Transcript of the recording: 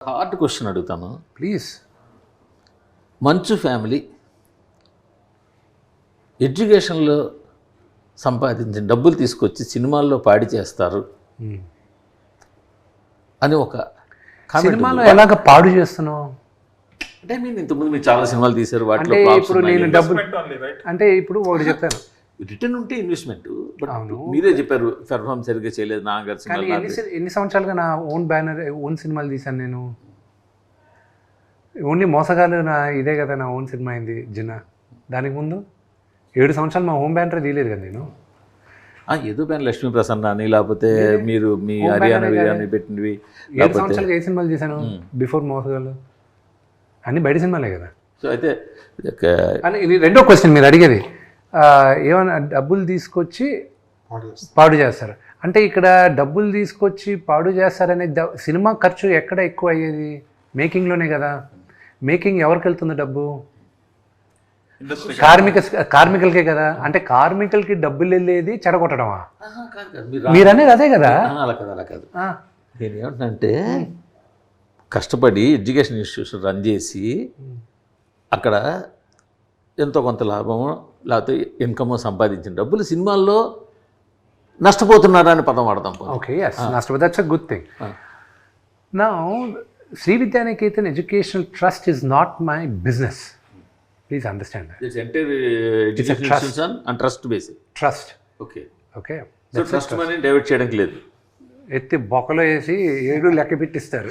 Hard question అడుగుతాను. Please Manchu family ఎడ్యుకేషన్లో సంపాదించిన డబ్బులు తీసుకొచ్చి సినిమాల్లో పాడి చేస్తారు. అని ఒక సినిమాలో. ఎలాగ పాడు చేస్తున్నావు? అంటే మీరు ఇంతకుముందు మీరు చాలా సినిమాలు తీశారు వాటిలో అంటే ఇప్పుడు నేను. డబ్బులు అంటే ఇప్పుడు ఒకటి చెప్తాను. రిటర్న్ ఉంటే ఇన్వెస్ట్మెంట్ బట్. మీరే చెప్పారు పెర్ఫార్మ్ సరిగ్గా చేయలేదు కానీ సినిమా ఎన్ని సంవత్సరాలుగా నా ఓన్ బ్యానర్ ఓన్ సినిమాలు తీశాను నేను? ఓన్లీ మోసగాలు నా ఇదే కదా నా ఓన్ సినిమా అయింది జిన్న. దానికి ముందు ఏడు సంవత్సరాలు మా హోమ్ బ్యానర్ తీయలేదు కదా నేను. ఏదో పైన లక్ష్మీ ప్రసన్న అని లేకపోతే మీరు మీ హర్యానా బిర్యానీ పెట్టినవి ఏడు సంవత్సరాలుగా ఏ సినిమాలు చేశాను బిఫోర్ మోసగాలు అన్ని బయట సినిమాలే కదా. సో అయితే రెండో క్వశ్చన్ మీరు అడిగేది. ఆ, ఏమన్నా డబ్బులు తీసుకొచ్చి పాడు చేస్తారు. అంటే ఇక్కడ డబ్బులు తీసుకొచ్చి పాడు చేస్తారనే సినిమా ఖర్చు ఎక్కడ ఎక్కువ అయ్యేది? మేకింగ్లోనే కదా. మేకింగ్ ఎవరికి వెళ్తుంది డబ్బు? కార్మిక కార్మికులకే కదా. అంటే కార్మికులకి డబ్బులు వెళ్ళేది చెడగొట్టడమా? ఆహా, కాదు, కాదు, మీరు అనేది అదే కదా. అలా కాదు అలా కాదు. ఆ, నేను కష్టపడి ఎడ్యుకేషన్ ఇన్స్టిట్యూషన్ రన్ చేసి అక్కడ ఎంతో కొంత లాభము లేకపోతే ఇన్కమ్ సంపాదించిన డబ్బులు సినిమాల్లో నష్టపోతున్నారా అని పదం పోనీ. ఓకే ఎస్ నష్టపోతే దట్స్ అ గుడ్ థింగ్ నా Shri Vidyanikethan educational trust is not my business please understand trust base trust okay okay trust money divert చేయడానికి లేదు. ఎత్తి బొక్కలో వేసి ఏడు లెక్క పెట్టిస్తారు.